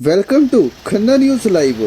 Welcome to Khanna news live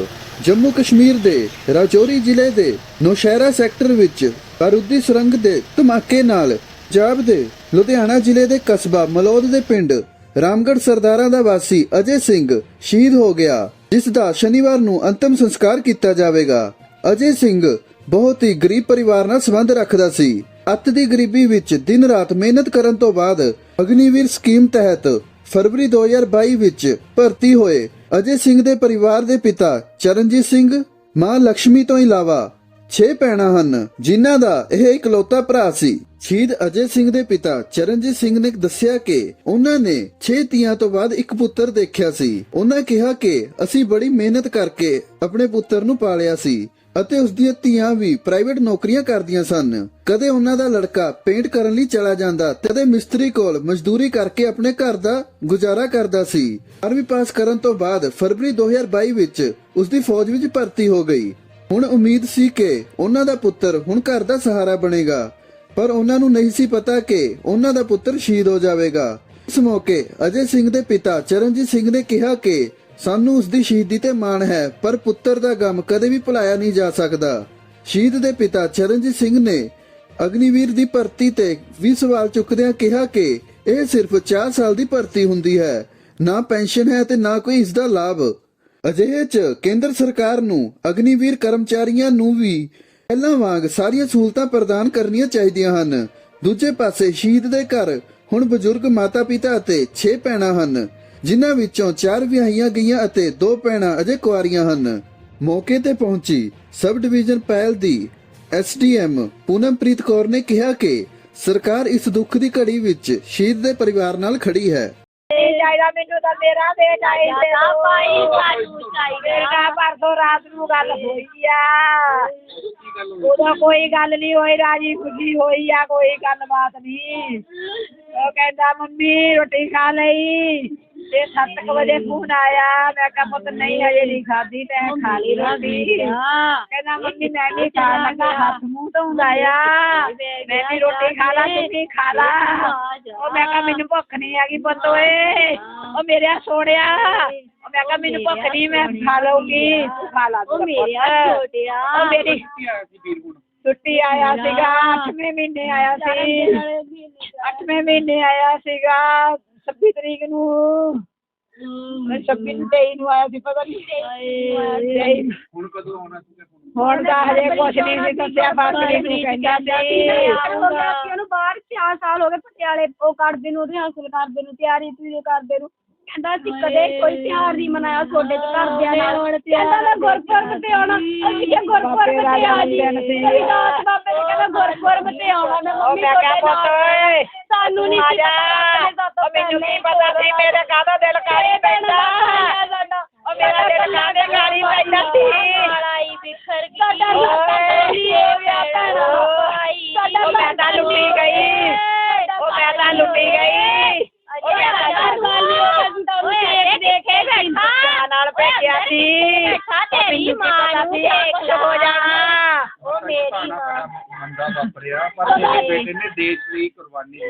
Jammu Kashmir ਦੇ ਰਾਜੌਰੀ ਜ਼ਿਲ੍ਹੇ ਦੇ ਨੌਸ਼ਹਿਰਾ ਸੈਕਟਰ ਵਿੱਚ ਬਾਰੂਦੀ ਸੁਰੰਗ ਦੇ ਧਮਾਕੇ ਨਾਲ ਪੰਜਾਬ ਦੇ ਲੁਧਿਆਣਾ ਜ਼ਿਲ੍ਹੇ ਦੇ ਕਸਬਾ ਮਲੌਦ ਦੇ ਪਿੰਡ ਰਾਮਗੜ੍ਹ ਸਰਦਾਰਾਂ ਦਾ ਵਾਸੀ ਅਜੇ ਸਿੰਘ ਸ਼ਹੀਦ ਹੋ ਗਿਆ, ਜਿਸ ਦਾ ਸ਼ਨੀਵਾਰ ਨੂੰ ਅੰਤਮ ਸੰਸਕਾਰ ਕੀਤਾ ਜਾਵੇਗਾ। ਅਜੇ ਸਿੰਘ ਬਹੁਤ ਹੀ ਗਰੀਬ ਪਰਿਵਾਰ ਨਾਲ ਸੰਬੰਧ ਰੱਖਦਾ ਸੀ। ਅੱਤ ਦੀ ਗਰੀਬੀ ਵਿੱਚ ਦਿਨ ਰਾਤ ਮਿਹਨਤ ਕਰਨ ਤੋਂ ਬਾਅਦ ਅਗਨੀਵੀਰ ਸਕੀਮ ਤਹਿਤ ਫਰਵਰੀ 2022 ਵਿੱਚ ਭਰਤੀ ਹੋਏ। ਅਜੇ ਸਿੰਘ ਦੇ ਪਰਿਵਾਰ ਦੇ ਪਿਤਾ ਚਰਨਜੀਤ ਸਿੰਘ ਮਾਂ ਲక్ష్ਮੀ ਤੋਂ ਇਲਾਵਾ 6 ਭੈਣਾਂ ਹਨ, ਜਿਨ੍ਹਾਂ ਦਾ ਇਹ ਇਕਲੌਤਾ ਭਰਾ ਸੀ। ਸ਼ਹੀਦ ਅਜੇ ਸਿੰਘ ਦੇ ਪਿਤਾ ਚਰਨਜੀਤ ਸਿੰਘ ਨੇ ਦੱਸਿਆ ਕਿ ਉਹਨਾਂ ਨੇ 6 ਤੀਆਂ ਤੋਂ ਬਾਅਦ ਇੱਕ ਪੁੱਤਰ ਦੇਖਿਆ ਸੀ। ਉਹਨਾਂ ਕਿਹਾ ਕਿ ਅਸੀਂ ਬੜੀ ਮਿਹਨਤ ਕਰਕੇ ਆਪਣੇ ਪੁੱਤਰ ਨੂੰ ਪਾਲਿਆ ਸੀ। ਅਤੇ ਉਸ ਦੀਆਂ ਧੀਆਂ ਵੀ ਪ੍ਰਾਈਵੇਟ ਨੌਕਰੀਆਂ ਕਰਦੀਆਂ ਸਨ। ਕਦੇ ਉਹਨਾਂ ਦਾ ਲੜਕਾ ਪੇਂਟ ਕਰਨ ਲਈ ਚਲਾ ਜਾਂਦਾ ਤੇ ਮਿਸਤਰੀ ਕੋਲ ਮਜ਼ਦੂਰੀ ਕਰਕੇ ਆਪਣੇ ਘਰ ਦਾ ਗੁਜ਼ਾਰਾ ਕਰਦਾ ਸੀ। 12ਵੀਂ ਪਾਸ ਕਰਨ ਤੋਂ ਬਾਅਦ ਫਰਵਰੀ 2022 ਵਿੱਚ ਉਸ ਦੀ ਫੌਜ ਵਿੱਚ ਭਰਤੀ ਹੋ ਗਈ। ਹੁਣ ਉਮੀਦ ਸੀ ਕਿ ਉਹਨਾਂ ਦਾ ਪੁੱਤਰ ਹੁਣ ਘਰ ਦਾ ਸਹਾਰਾ ਬਣੇਗਾ, ਪਰ ਉਹਨਾਂ ਨੂੰ ਨਹੀਂ ਸੀ ਪਤਾ ਕਿ ਉਹਨਾਂ ਦਾ ਪੁੱਤਰ ਸ਼ਹੀਦ ਹੋ ਜਾਵੇਗਾ। ਇਸ ਮੌਕੇ ਅਜੇ ਸਿੰਘ ਦੇ ਪਿਤਾ ਚਰਨਜੀਤ ਸਿੰਘ ਨੇ ਕਿਹਾ ਕਿ ਸਾਨੂੰ ਉਸ ਦੀ ਸ਼ਹੀਦੀ ਤੇ ਮਾਣ ਹੈ, ਪਰ ਪੁੱਤਰ ਦਾ ਗਮ ਕਦੇ ਵੀ ਭੁਲਾਇਆ ਨਹੀਂ ਜਾ ਸਕਦਾ। ਸ਼ਹੀਦ ਦੇ ਪਿਤਾ ਚਰਨਜੀਤ ਸਿੰਘ ਨੇ ਅਗਨੀਵੀਰ ਦੀ ਭਰਤੀ ਤੇ ਵੀ ਸਵਾਲ ਚੁੱਕਦਿਆਂ ਕਿਹਾ ਕਿ ਇਹ ਸਿਰਫ 4 ਸਾਲ ਦੀ ਭਰਤੀ ਹੁੰਦੀ ਹੈ, ਨਾ ਪੈਨਸ਼ਨ ਹੈ ਤੇ ਨਾ ਕੋਈ ਇਸ ਦਾ ਲਾਭ। ਅਜਿਹੇ ਚ ਕੇਂਦਰ ਸਰਕਾਰ ਨੂੰ ਅਗਨੀਵੀਰ ਕਰਮਚਾਰੀਆਂ ਨੂੰ ਵੀ ਪਹਿਲਾਂ ਵਾਂਗ ਸਾਰੀਆਂ ਸਹੂਲਤਾਂ ਪ੍ਰਦਾਨ ਕਰਨੀਆਂ ਚਾਹੀਦੀਆਂ ਹਨ। ਦੂਜੇ ਪਾਸੇ ਸ਼ਹੀਦ ਦੇ ਘਰ ਹੁਣ ਬਜ਼ੁਰਗ ਮਾਤਾ-ਪਿਤਾ ਅਤੇ 6 ਭੈਣਾਂ ਹਨ। ਜਿਨ੍ਹਾਂ ਵਿੱਚੋਂ 4 ਵਿਆਹੀਆਂ ਗਈਆਂ ਅਤੇ 2 ਭੈਣਾਂ ਅਜੇ ਕੁਆਰੀਆਂ ਹਨ। ਮੌਕੇ ਤੇ ਪਹੁੰਚੀ ਸਬ ਡਿਵੀਜ਼ਨ ਪਹਿਲ ਦੀ ਐਸਡੀਐਮ ਪੂਨਮਪ੍ਰੀਤ ਕੌਰ ਨੇ ਕਿਹਾ ਕਿ ਸਰਕਾਰ ਇਸ ਦੁੱਖ ਦੀ ਘੜੀ ਵਿੱਚ ਸ਼ਹੀਦ ਦੇ ਪਰਿਵਾਰ ਨਾਲ ਖੜੀ ਹੈ। ਨਹੀਂ ਚਾਹੀਦਾ ਮੈਨੂੰ ਤਾਂ ਮੇਰਾ ਬੇਟਾ ਹੀ ਦੇ ਤਾਂ ਦਿਓ। ਭਾਈ ਸਾਨੂੰ ਚਾਹੀਦਾ। ਬੇਟਾ ਪਰਸੋਂ ਰਾਤ ਨੂੰ ਗੱਲ ਹੋਈ ਆ। ਉਦੋਂ ਕੋਈ ਗੱਲ ਨਹੀਂ ਹੋਈ ਰਾਜੀ ਖੁਸ਼ੀ ਹੋਈ ਆ ਕੋਈ ਗੱਲਬਾਤ ਨਹੀਂ। ਉਹ ਕਹਿੰਦਾ ਮੰਮੀ ਰੋਟੀ ਖਾ ਲਈ। ਤੇ 7 ਵਜੇ ਫੋਨ ਆਇਆ। ਮੈਂ ਕਿਹਾ ਪੁੱਤ ਨਹੀਂ ਹਜੇ ਨਹੀਂ ਖਾਦੀ ਤੇ ਖਾ ਲਈ ਰੋਟੀ। ਕਹਿੰਦਾ ਮੰਮੀ ਮੈਂ ਵੀ ਖਾਣ ਲੱਗਾ। ਹੱਥ ਮੂੰਹ ਧੋਂਦਾ ਆ ਮੈਂ ਵੀ ਰੋਟੀ ਖਾ ਲਾ ਤੂੰ ਵੀ ਖਾ ਲਾ। ਉਹ ਮੈਂ ਕਿਹਾ ਮੈਨੂੰ ਭੁੱਖ ਨਹੀਂ ਹੈਗੀ ਪੁੱਤ ਓਏ। ਉਹ ਮੇਰੇ ਸੋਹਣਿਆ। ਉਹ ਮੈਂ ਕਿਹਾ ਮੈਨੂੰ ਭੁੱਖ ਨਹੀਂ ਮੈਂ ਖਾ ਲਊਗੀ। ਖਾ ਲਾ ਉਹ ਮੇਰੇ ਛੋਟਿਆ ਉਹ ਮੇਰੀ ਛੁੱਟੀ ਆਇਆ ਸੀਗਾ 8ਵੇਂ ਮਹੀਨੇ ਆਇਆ ਸੀ। 8ਵੇਂ ਮਹੀਨੇ ਆਇਆ ਸੀਗਾ। 26 ਤਰੀਕ ਨੂੰ। 26 ਨੂੰ 23 ਨੂੰ ਆਇਆ ਸੀ ਪਤਾ ਨਹੀਂ ਹੁਣ ਕਦੋਂ ਆਉਣਾ ਸੀਗਾ ਹੁਣ? ਤਾਂ ਹਜੇ ਕੁਛ ਨਹੀਂ ਸੀ ਦੱਸਿਆ ਬਾਕੀ ਨੂੰ ਕਹਿੰਦਾ ਸੀ। ਉਹਨੂੰ ਬਾਹਰ 4 ਸਾਲ ਹੋ ਗਏ ਪਟਿਆਲੇ ਉਹ ਕਰਦੇ ਨੂੰ ਉਹਦੇ ਹਾਸਲ ਕਰਦੇ ਨੂੰ ਤਿਆਰੀ ਤੂਰੀ ਕਰਦੇ ਨੂੰ। ਕਹਿੰਦਾ ਅਸੀਂ ਕਦੇ ਕੋਈ ਤਿਉਹਾਰ ਨਹੀਂ ਮਨਾਇਆ ਤੁਹਾਡੇ ਤੇ ਘਰਦਿਆਂ ਨਾਲ। ਕਹਿੰਦਾ ਮੈਂ ਗੁਰਪੁਰਬ ਤੇ ਆਉਣਾ ਅਸੀਂ ਕਿਹਾ ਗੁਰਪੁਰਬ ਤੇ ਆ ਜੀ ਰਵਿਦਾਸ ਬਾਬੇ ਨੇ ਕਹਿੰਦਾ ਗੁਰਪੁਰਬ ਤੇ ਆਉਣਾ ਮੈਂ ਮੰਮੀ ਮੈਂ ਓਏ ਸਾਨੂੰ ਨਹੀਂ ਸੀ ਮੈਨੂੰ ਕੀ ਪਤਾ ਸੀ ਮੇਰੇ ਕਾਹਦਾ ਦਿਲ ਕਾਲੀ ਪੈਂਦਾ। ਉਹ ਮੇਰਾ ਦਿਲ ਕਾਹਦੇ ਕਾਲੀ ਪੈਂਦਾ ਸੀ? ਮਾਲਾਈ ਬਿਖਰ ਗਈ। ਉਹ ਮੈਂ ਤਾਂ ਲੁੱਟੀ ਗਈ। ਉਹ ਮੈਂ ਤਾਂ ਲੁੱਟੀ ਗਈ। ਉਹ ਮੈਂ ਤਾਂ ਓਏ ਦੇਖੇ ਬੈਠਾ। ਨਾਲ ਭੇਜਿਆ ਸੀ। ਤੇਰੀ ਮਾਂ ਨੂੰ ਦੇਖ ਹੋ ਜਾਣਾ। ਉਹ ਮੇਰੀ ਮਾਂ। ਮੰਦਾ ਵਾਪਰਿਆ ਪਰ ਮੇਰੇ ਬੇਟੇ ਨੇ ਦੇਸ਼ ਲਈ ਕੁਰਬਾਨੀ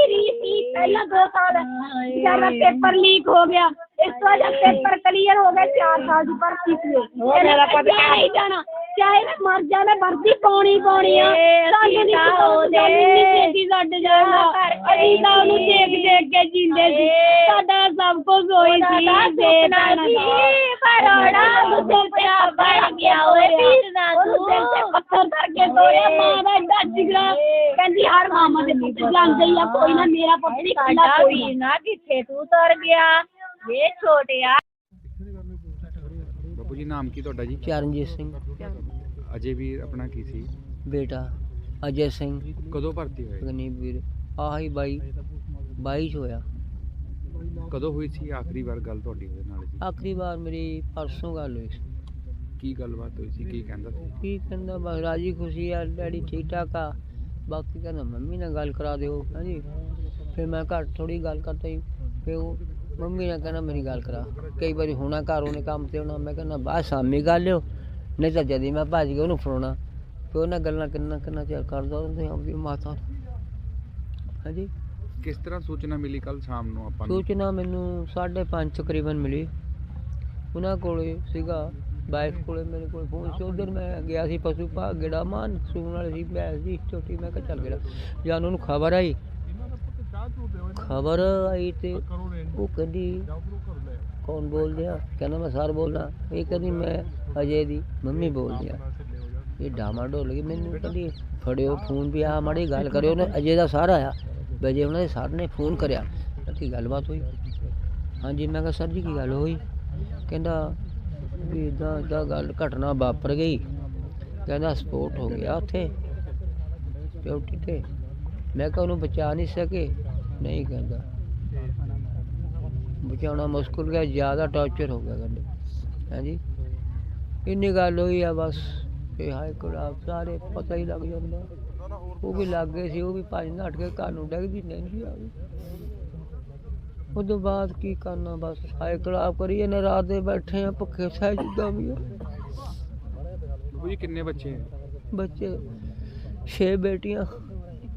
ਉਹਦੀ ਰੀਤੀ ਪਹਿਲਾਂ ਦੋ ਸਾਲ ਜਦ ਪੇਪਰ ਲੀਕ ਹੋ ਗਿਆ। ਇਸ ਤੋਂ ਬਾਅਦ ਪੇਪਰ ਕਲੀਅਰ ਹੋ ਗਿਆ 4 ਸਾਲ ਦੀ ਭਰਤੀ ਸੀ। ਉਹ ਮੇਰਾ ਪਤਾ ਨਹੀਂ ਜਾਣਾ। ਚਾਹੇ ਮੈਂ ਮਰ ਜਾਣਾ ਭਰਤੀ ਪਾਉਣੀ ਪਾਉਣੀ ਆ। ਸਾਨੂੰ ਨਹੀਂ ਪਤਾ ਨਹੀਂ ਛੇਤੀ ਛੱਡ ਜਾਣਾ ਅਸੀਂ ਤਾਂ ਉਹਨੂੰ ਦੇਖ ਦੇਖ ਕੇ ਜਿੰਦੇ ਸੀ। ਸਾਡਾ ਸਭ ਕੁਝ ਹੋਈ ਸੀ। ਦੇ ਦੇਣਾ ਪਰੋੜਾ ਦੂਜੇ ਤੇ ਆ ਬਣ ਗਿਆ। ਓਏ ਵੀਰ ਨਾ ਤੂੰ ਤੇ। ਪੱਥਰ ਧਰ ਕੇ ਸੋਇਆ ਮਾਂ ਹਰ ਮਾਮਾ ਦੇ ਪੁੱਤ ਜਾਂਦੇ ਹੀ ਆ ਕੋਈ ਨਾ ਮੇਰਾ ਪੁੱਤ ਨਹੀਂ ਕੱਲਾ ਕੋਈ ਨਾ। ਕਿੱਥੇ ਤੂੰ ਤਰ ਗਿਆ। ਇਹ ਛੋਟਿਆ। ਬਾਪੂ ਜੀ ਨਾਮ ਕੀ ਤੁਹਾਡਾ ਜੀ? ਚਰਨਜੀਤ ਸਿੰਘ। ਅਜੇ ਵੀ ਆਪਣਾ ਕੀ ਸੀ? ਬੇਟਾ ਅਜੇ ਸਿੰਘ। ਕਦੋਂ ਭਰਤੀ ਹੋਏ? ਗਨੀਵੀਰ ਆਹੀ ਬਾਈ 22 ਚ ਹੋਇਆ। ਕਦੋਂ ਹੋਈ ਸੀ? ਆਖਰੀ ਵਾਰ ਗੱਲ ਤੁਹਾਡੀ ਉਹਦੇ ਨਾਲ ਜੀ। ਆਖਰੀ ਵਾਰ ਮੇਰੀ ਪਰਸੋਂ ਗੱਲ ਹੋਈ ਸੀ। ਕੀ ਗੱਲਬਾਤ ਹੋਈ ਸੀ? ਕੀ ਕਹਿੰਦਾ ਸੀ? ਕੀ ਕਹਿੰਦਾ ਬਸ ਰਾਜੀ ਖੁਸ਼ੀ ਆ ਡੈਡੀ ਠੀਕ ਠਾਕ ਆ। ਬਾਕੀ ਕਹਿੰਦਾ ਮੰਮੀ ਨਾਲ ਗੱਲ ਕਰਾ ਦਿਓ। ਹਾਂਜੀ। ਫਿਰ ਮੈਂ ਘੱਟ ਥੋੜੀ ਗੱਲ ਕਰਤਾ ਸੀ ਫਿਰ ਉਹ ਮੰਮੀ ਨਾਲ ਕਹਿੰਦਾ ਮੇਰੀ ਗੱਲ ਕਰਾ। ਕਈ ਵਾਰੀ ਹੋਣਾ ਘਰ ਉਹਨੇ ਕੰਮ ਤੇ ਹੋਣਾ ਮੈਂ ਕਹਿੰਦਾ ਬਾਅਦ ਸ਼ਾਮੀ ਗੱਲ ਲਿਓ ਨਹੀਂ ਤਾਂ ਜਦੀ ਮੈਂ ਭੱਜ ਗਿਆ ਉਹਨੂੰ ਫੜਾਉਣਾ। ਫਿਰ ਉਹਨਾਂ ਗੱਲਾਂ ਕਿੰਨਾ ਕਿੰਨਾ ਚਿਰ ਕਰਦਾ ਉਹਦੇ ਆਪਦੀ ਮਾਤਾ। ਨੂੰ। ਹਾਂਜੀ। ਕਿਸ ਤਰ੍ਹਾਂ ਸੂਚਨਾ ਮਿਲੀ ਕੱਲ ਸ਼ਾਮ ਨੂੰ ਆਪਾਂ ਨੂੰ? ਸੂਚਨਾ ਮੈਨੂੰ 5:30 ਤਕਰੀਬਨ ਮਿਲੀ। ਉਹਨਾਂ ਕੋਲੇ ਸੀਗਾ ਬਾਈਕ ਕੋਲੇ ਮੇਰੇ ਕੋਲ ਫੋਨ ਸੀ ਉਧਰ ਮੈਂ ਗਿਆ ਸੀ ਪਸ਼ੂ ਪਾ ਗੇੜਾ ਮਾਨ ਸੂਣ ਵਾਲੀ ਸੀ ਮੈਂ ਸੀ ਛੋਟੀ ਮੈਂ ਕਿਹਾ ਚੱਲ ਗੇੜਾ। ਜਾਂ ਉਹਨੂੰ ਖਬਰ ਆਈ। ਖਬਰ ਆਈ ਤੇ ਉਹ ਕਹਿੰਦੀ ਕੌਣ ਬੋਲਦੇ ਆ? ਕਹਿੰਦਾ ਮੈਂ ਸਰ ਬੋਲਦਾ। ਇਹ ਕਹਿੰਦੀ ਮੈਂ ਅਜੇ ਦੀ ਮੰਮੀ ਬੋਲਦੀ ਆ। ਇਹ ਡਾਮਾ ਡੋਲ ਗਈ। ਮੈਨੂੰ ਕਹਿੰਦੀ ਫੜਿਓ ਫੋਨ ਵੀ ਆ ਮਾੜੀ ਗੱਲ ਕਰਿਓ ਨਾ ਅਜੇ ਦਾ ਸਰ ਆਇਆ। ਵਜੇ ਉਹਨਾਂ ਦੇ ਸਰ ਨੇ ਫੋਨ ਕਰਿਆ। ਕੀ ਗੱਲਬਾਤ ਹੋਈ? ਹਾਂਜੀ ਮੈਂ ਕਿਹਾ ਸਰ ਜੀ ਕੀ ਗੱਲ ਹੋਈ? ਕਹਿੰਦਾ ਵੀ ਇਦਾਂ ਇਦਾਂ ਗੱਲ ਘਟਨਾ ਵਾਪਰ ਗਈ। ਕਹਿੰਦਾ ਸਪੋਰਟ ਹੋ ਗਿਆ ਉੱਥੇ ਡਿਊਟੀ ਤੇ। ਮੈਂ ਕਿਹਾ ਉਹਨੂੰ ਬਚਾ ਨਹੀਂ ਸਕੇ। ਨਹੀਂ ਕਹਿੰਦਾ। ਬਚਾਉਣਾ ਮੁਸ਼ਕਲ ਗਿਆ, ਜ਼ਿਆਦਾ ਟੌਰਚਰ ਹੋ ਗਿਆ ਕਹਿੰਦੇ। ਹਾਂਜੀ? ਇੰਨੀ ਗੱਲ ਹੋਈ ਆ ਬਸ। ਇਹ ਹਾਈ ਕੋਰਟ ਸਾਰੇ ਪਤਾ ਹੀ ਲੱਗ ਜਾਂਦਾ। ਉਹ ਵੀ ਲੱਗ ਗਏ ਸੀ, ਉਹ ਵੀ ਭੱਜ ਨੱਠ ਕੇ ਘਰ ਨੂੰ ਡਿੱਗਦੀ ਨਹੀਂ ਆ ਗਈ। ਉਸ ਤੋਂ ਬਾਅਦ ਕੀ ਕਰਨਾ ਬਸ ਹਾਈ ਕਲਾਪ ਕਰੀਏ ਨਾ ਰਾਤ ਦੇ ਬੈਠੇ ਆ ਭੁੱਖੇ ਸਹਿ ਜਿੱਦਾਂ ਵੀ ਆ ਬਾਬੂ ਜੀ ਕਿੰਨੇ ਬੱਚੇ ਹੈ? ਬੱਚੇ ਛੇ ਬੇਟੀਆਂ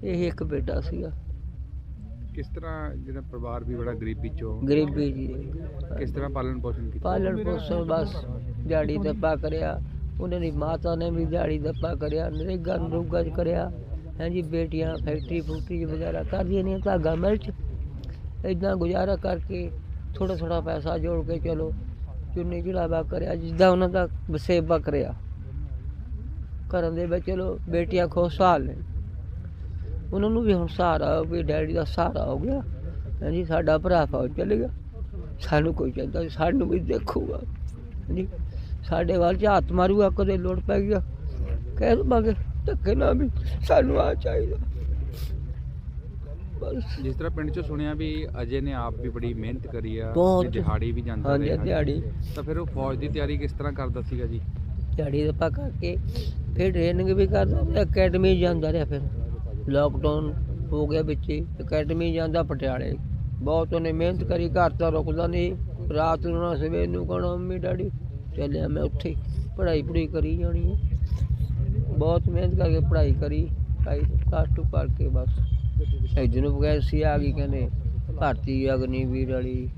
ਇਹ ਇੱਕ ਬੇਟਾ ਸੀਗਾ ਕਿਸ ਤਰ੍ਹਾਂ ਜਿਹੜਾ ਪਰਿਵਾਰ ਵੀ ਬੜਾ ਗਰੀਬੀ ਚੋਂ ਗਰੀਬੀ ਜੀ ਕਿਸ ਤਰ੍ਹਾਂ ਪਾਲਣ ਪੋਸ਼ਣ ਕੀਤਾ ਪਾਲਣ ਪੋਸ਼ਣ ਬਸ ਦਿਹਾੜੀ ਦੱਪਾ ਕਰਿਆ ਉਹਨਾਂ ਦੀ ਮਾਤਾ ਨੇ ਵੀ ਦਿਹਾੜੀ ਦੱਪਾ ਕਰਿਆ ਨਰੇਗਾ ਨਰੂਗਾ ਚ ਕਰਿਆ ਹਾਂਜੀ ਬੇਟੀਆਂ ਫੈਕਟਰੀ ਫੂਕਟਰੀ ਵਗੈਰਾ ਕਰਦੀਆਂ ਨੇ ਧਾਗਾ ਮਿਲ ਚ ਇਦਾਂ ਗੁਜ਼ਾਰਾ ਕਰਕੇ ਥੋੜਾ ਥੋੜਾ ਪੈਸਾ ਜੋੜ ਕੇ ਚਲੋ, ਚੁੰਨੀ ਚੜਾਵਾ ਕਰਿਆ, ਜਿੱਦਾਂ ਉਹਨਾਂ ਦਾ ਵਸੇਬਾ ਕਰਿਆ। ਕਰਨ ਦੇ ਵਿੱਚ ਚਲੋ ਬੇਟੀਆਂ ਖੁਸ਼ਹਾਲ ਨੇ ਉਹਨਾਂ ਨੂੰ ਵੀ ਹੁਣ ਸਹਾਰਾ ਵੀ ਡੈਡੀ ਦਾ ਸਹਾਰਾ ਹੋ ਗਿਆ। ਹਾਂਜੀ, ਸਾਡਾ ਭਰਾ ਫੌਜ ਚਲੇ ਗਿਆ। ਸਾਨੂੰ ਕੋਈ ਕਹਿੰਦਾ ਸਾਨੂੰ ਵੀ ਦੇਖੂਗਾ। ਹਾਂਜੀ, ਸਾਡੇ ਵੱਲ ਝਾਤ ਮਾਰੂਗਾ, ਕਦੇ ਲੋੜ ਪੈ ਗਿਆ ਕਹਿ ਦਵਾਂਗੇ ਧੱਕੇ ਨਾ ਵੀ ਸਾਨੂੰ ਆ ਚਾਹੀਦਾ। ਬਸ। ਜਿਸ ਤਰ੍ਹਾਂ ਪਿੰਡ ਚੋਂ ਸੁਣਿਆ ਵੀ ਅਜੇ ਨੇ ਆਪ ਵੀ ਬੜੀ ਮਿਹਨਤ ਕਰੀ ਆ ਬਹੁਤ। ਦਿਹਾੜੀ ਵੀ ਜਾਂਦਾ ਹਾਂਜੀ ਰਿਹਾ। ਦਿਹਾੜੀ। ਤਾਂ ਫਿਰ ਉਹ ਫੌਜ ਦੀ ਤਿਆਰੀ ਕਿਸ ਤਰ੍ਹਾਂ ਕਰਦਾ ਸੀਗਾ ਜੀ? ਦਿਹਾੜੀ ਦਾ ਪਾ ਕਰਕੇ ਫਿਰ ਟ੍ਰੇਨਿੰਗ ਵੀ ਕਰਦਾ ਤੇ ਅਕੈਡਮੀ ਜਾਂਦਾ ਰਿਹਾ ਫਿਰ। ਲੋਕਡਾਊਨ ਹੋ ਗਿਆ ਵਿੱਚ ਹੀ ਅਕੈਡਮੀ ਜਾਂਦਾ ਪਟਿਆਲੇ। ਬਹੁਤ ਉਹਨੇ ਮਿਹਨਤ ਕਰੀ ਘਰ ਤਾਂ ਰੁਕਦਾ ਨਹੀਂ। ਰਾਤ ਨੂੰ ਨਾ ਸਵੇਰ ਨੂੰ ਕਹਣਾ ਮੰਮੀ ਡੈਡੀ ਚੱਲਿਆ ਮੈਂ ਉੱਥੇ ਪੜ੍ਹਾਈ ਪੜ੍ਹਾਈ ਕਰੀ ਜਾਣੀ ਹੈ। ਬਹੁਤ ਮਿਹਨਤ ਕਰਕੇ ਪੜ੍ਹਾਈ ਕਰੀ ਪੜ੍ਹਾਈ ਟੂ ਕਰਕੇ ਬਸ। ਇੱਧਰ ਨੂੰ ਵੈਕੈਂਸੀ ਆ ਗਈ ਕਹਿੰਦੇ? ਭਾਰਤੀ ਅਗਨੀਵੀਰ ਵਾਲੀ।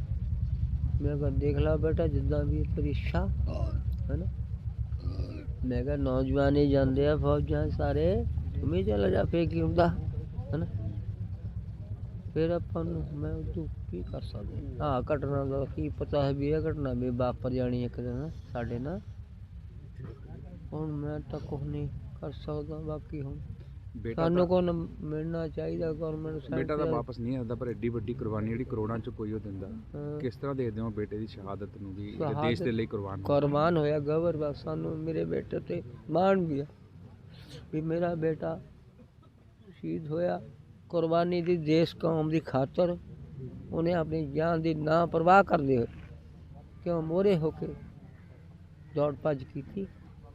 ਮੈਂ ਕਿਹਾ, ਦੇਖ ਲਾ ਬੇਟਾ, ਜਿੱਦਾਂ ਵੀ ਤੇਰੀ ਹੈਨਾ? ਮੈਂ ਕਿਹਾ, ਨੌਜਵਾਨ ਹੀ ਜਾਂਦੇ ਆ ਫੌਜਾਂ ਸਾਰੇ। ਤੂੰ ਚਲਾ ਜਾ, ਫੇਰ ਕੀ ਹੁੰਦਾ? ਹੈਨਾ? ਫਿਰ ਆਪਾਂ ਨੂੰ, ਮੈਂ ਤੂੰ ਕੀ ਕਰ ਸਕਦਾ? ਹਾਂ ਘਟਨਾ ਦਾ ਕੀ ਪਤਾ ਹੈ ਵੀ ਇਹ ਘਟਨਾ ਵੀ ਵਾਪਰ ਜਾਣੀ ਇੱਕ ਦਿਨ ਸਾਡੇ ਨਾਲ? ਹੁਣ ਮੈਂ ਤਾਂ ਕੁਛ ਨਹੀਂ ਕਰ ਸਕਦਾ, ਬਾਕੀ ਹੁਣ ਬੇਟਾ ਸਾਨੂੰ ਤਾਂ- ਕੋਲ ਮਿਲਣਾ ਚਾਹੀਦਾ ਗਵਰਨਮੈਂਟ ਬੇਟਾ ਤਾਂ ਵਾਪਸ ਨਹੀਂ ਆਉਂਦਾ ਪਰ ਐਡੀ ਵੱਡੀ ਕੁਰਬਾਨੀ ਜਿਹੜੀ ਕਰੋੜਾਂ ਚ ਕੋਈ ਉਹ ਦਿੰਦਾ। ਕਿਸ ਤਰ੍ਹਾਂ ਦੇਖਦੇ ਹੋ ਬੇਟੇ ਦੀ ਸ਼ਹਾਦਤ ਨੂੰ ਵੀ ਦੇਸ਼ ਦੇ ਸ਼ਹਾਦਤ- ਲਈ ਕੁਰਬਾਨ? ਕੁਰਬਾਨ ਹੋਇਆ ਗਵਰ ਬਸ ਸਾਨੂੰ ਮੇਰੇ ਬੇਟੇ ਤੇ ਮਾਣ ਵੀ ਆ। ਵੀ ਮੇਰਾ ਬੇਟਾ ਸ਼ਹੀਦ ਹੋਇਆ ਕੁਰਬਾਨੀ ਦੀ ਦੇਸ਼ ਕੌਮ ਦੀ ਖਾਤਰ ਉਹਨੇ ਆਪਣੀ ਜਾਨ ਦੀ ਨਾ ਪਰਵਾਹ ਕਰਦੇ ਹੋਏ ਕਿਉਂ ਮੋਰੇ ਹੋ ਕੇ ਦੌੜ ਭੱਜ ਕੀਤੀ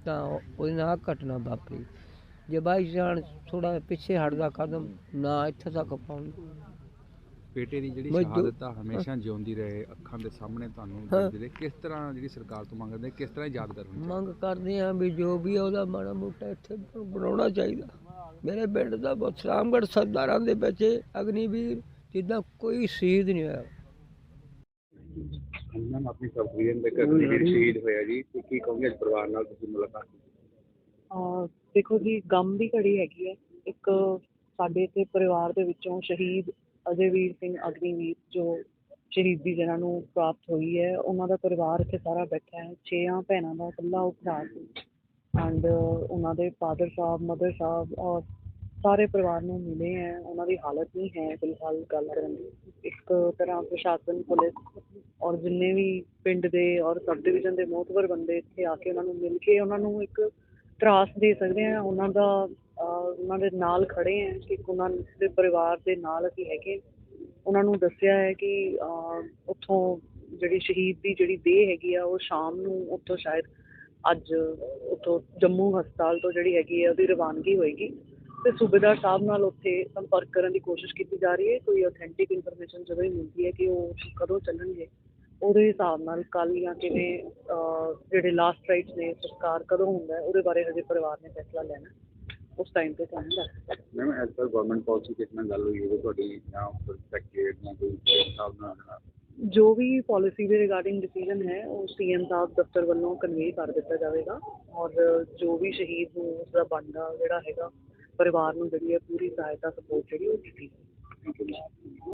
ਤਾਂ ਉਹ- ਉਹਦੇ ਨਾਲ ਆਹ ਘਟਨਾ ਵਾਪਰੀ। ਜੇ ਬਾਈ ਜਾਨ ਥੋੜਾ ਪਿੱਛੇ ਹਟਦਾ ਕਦਮ ਨਾ ਇੱਥੇ ਤੱਕ ਪਹੁੰਚ। ਬੇਟੇ ਦੀ ਜਿਹੜੀ ਸ਼ਹਾਦਤ ਆ ਹਮੇਸ਼ਾ ਜਿਉਂਦੀ ਰਹੇ ਅੱਖਾਂ ਦੇ ਸਾਹਮਣੇ ਤੁਹਾਨੂੰ ਹਾਂ। ਰਹੇ। ਕਿਸ ਤਰ੍ਹਾਂ ਜਿਹੜੀ ਸਰਕਾਰ ਤੋਂ ਮੰਗਦੇ ਕਿਸ ਤਰ੍ਹਾਂ ਯਾਦਗਾਰ ਹੋਣੀ ਮੰਗ ਕਰਦੇ ਆ ਵੀ ਜੋ ਵੀ ਆ ਉਹਦਾ ਮਾੜਾ ਮੋਟਾ ਇੱਥੇ ਬਣਾਉਣਾ ਚਾਹੀਦਾ। ਮੇਰੇ ਪਿੰਡ ਦਾ ਬਹੁਤ ਰਾਮਗੜ੍ਹ ਸਰਦਾਰਾਂ ਦੇ ਵਿੱਚ ਅਗਨੀਵੀਰ ਜਿੱਦਾਂ ਕੋਈ ਸ਼ਹੀਦ ਨਹੀਂ ਹੋਇਆ। ਮੈਮ ਆਪਣੀ ਸਰਵੀਨ ਦੇ ਘਰ ਜਿਹੜੀ ਸ਼ਹੀਦ ਹੋਇਆ ਜੀ। ਤੇ ਕੀ ਕਹੋਗੇ ਪਰਿਵਾਰ ਨਾਲ ਤੁਸੀਂ ਮੁਲਾਕਾਤ? ਕੀਤੀ ਅਹ ਦੇਖੋ ਜੀ, ਗਮ ਦੀ ਘੜੀ ਹੈਗੀ ਹੈ। ਇੱਕ ਸਾਡੇ ਇੱਥੇ ਪਰਿਵਾਰ ਦੇ ਵਿੱਚੋਂ ਸ਼ਹੀਦ ਅਜੇਵੀਰ ਸਿੰਘ ਅਗਨੀਵੀਰ, ਜੋ ਸ਼ਹੀਦੀ ਜਿਹਨਾਂ ਨੂੰ ਪ੍ਰਾਪਤ ਹੋਈ ਹੈ, ਉਹਨਾਂ ਦਾ ਪਰਿਵਾਰ ਇੱਥੇ ਸਾਰਾ ਬੈਠਾ ਹੈ। ਛੇਆਂ ਭੈਣਾਂ ਦਾ ਇਕੱਲਾ ਉਹ ਭਰਾ ਸੀ ਐਂਡ ਉਹਨਾਂ ਦੇ ਫਾਦਰ ਸਾਹਿਬ ਮਦਰ ਸਾਹਿਬ ਔਰ ਸਾਰੇ ਪਰਿਵਾਰ ਨੂੰ ਮਿਲੇ ਹੈ। ਉਹਨਾਂ ਦੀ ਹਾਲਤ ਨਹੀਂ ਹੈ ਫਿਲਹਾਲ ਗੱਲ ਕਰਨ ਦੀ। ਇੱਕ ਤਰ੍ਹਾਂ ਪ੍ਰਸ਼ਾਸਨ, ਪੁਲਿਸ ਔਰ ਜਿੰਨੇ ਵੀ ਪਿੰਡ ਦੇ ਔਰ ਸਬ ਡਿਵੀਜ਼ਨ ਦੇ ਮੋਹਤਵਰ ਬੰਦੇ ਇੱਥੇ ਆ ਕੇ ਉਹਨਾਂ ਨੂੰ ਮਿਲ ਕੇ ਉਹਨਾਂ ਨੂੰ ਇੱਕ ਤਰਾਸ ਦੇ ਸਕਦੇ ਆ ਉਹਨਾਂ ਦਾ ਉਹਨਾਂ ਦੇ ਨਾਲ ਖੜੇ ਆ ਕਿ ਉਹਨਾਂ ਦੇ ਪਰਿਵਾਰ ਦੇ ਨਾਲ ਅਸੀਂ ਹੈਗੇ ਉਹਨਾਂ ਨੂੰ ਦੱਸਿਆ ਹੈ ਕਿ ਉੱਥੋਂ ਜਿਹੜੀ ਸ਼ਹੀਦ ਦੀ ਜਿਹੜੀ ਦੇਹ ਹੈਗੀ ਆ, ਉਹ ਸ਼ਾਮ ਨੂੰ ਉੱਥੋਂ ਸ਼ਾਇਦ ਅੱਜ ਉੱਥੋਂ ਜੰਮੂ ਹਸਪਤਾਲ ਤੋਂ ਜਿਹੜੀ ਹੈਗੀ ਹੈ ਉਹਦੀ ਰਵਾਨਗੀ ਹੋਏਗੀ। ਤੇ ਸੂਬੇਦਾਰ ਸਾਹਿਬ ਨਾਲ ਉੱਥੇ ਸੰਪਰਕ ਕਰਨ ਦੀ ਕੋਸ਼ਿਸ਼ ਕੀਤੀ ਜਾ ਰਹੀ ਹੈ। ਕੋਈ ਆਥੈਂਟਿਕ ਇਨਫੋਰਮੇਸ਼ਨ ਜਦੋਂ ਹੀ ਮਿਲਦੀ ਹੈ ਕਿ ਉਹ ਕਦੋਂ ਚੱਲਣਗੇ ਉਹਦੇ ਹਿਸਾਬ ਨਾਲ ਕੱਲ ਜਾਂ ਕਿਵੇਂ ਜਿਹੜੇ ਲਾਸਟ ਰਾਈਟਸ ਨੇ ਸੰਸਕਾਰ ਕਦੋਂ ਹੁੰਦਾ ਹੈ ਉਹਦੇ ਬਾਰੇ ਹਜੇ ਪਰਿਵਾਰ ਨੇ ਫੈਸਲਾ ਲੈਣਾ। ਉਸ ਟਾਈਮ ਤੇ ਤੁਹਾਨੂੰ ਦੱਸ ma'am as per government policy ਕਿਸ ਨਾਲ ਗੱਲ ਹੋਈ ਹੋਵੇ ਤੁਹਾਡੀ ਜਾਂ ਪ੍ਰਸਪੈਕਟਿਵ ਜਾਂ ਕੋਈ ਹਿਸਾਬ ਨਾਲ? ਜੋ ਵੀ ਪਾਲਿਸੀ ਦੇ ਰਿਗਾਰਡਿੰਗ ਡਿਸੀਜਨ ਹੈ ਉਹ ਸੀਐਮ ਸਾਹਿਬ ਦਫ਼ਤਰ ਵੱਲੋਂ ਕਨਵੇ ਕਰ ਦਿੱਤਾ ਜਾਵੇਗਾ। ਔਰ ਜੋ ਵੀ ਸ਼ਹੀਦ ਨੂੰ ਉਸ ਦਾ ਬਣਦਾ ਜਿਹੜਾ ਹੈਗਾ ਪਰਿਵਾਰ ਨੂੰ ਜਿਹੜੀ ਹੈ ਪੂਰੀ ਸਹਾਇਤਾ ਸਪੋਰਟ ਜਿਹੜੀ ਉਹ ਦਿੱਤੀ ਜਾਵੇਗੀ।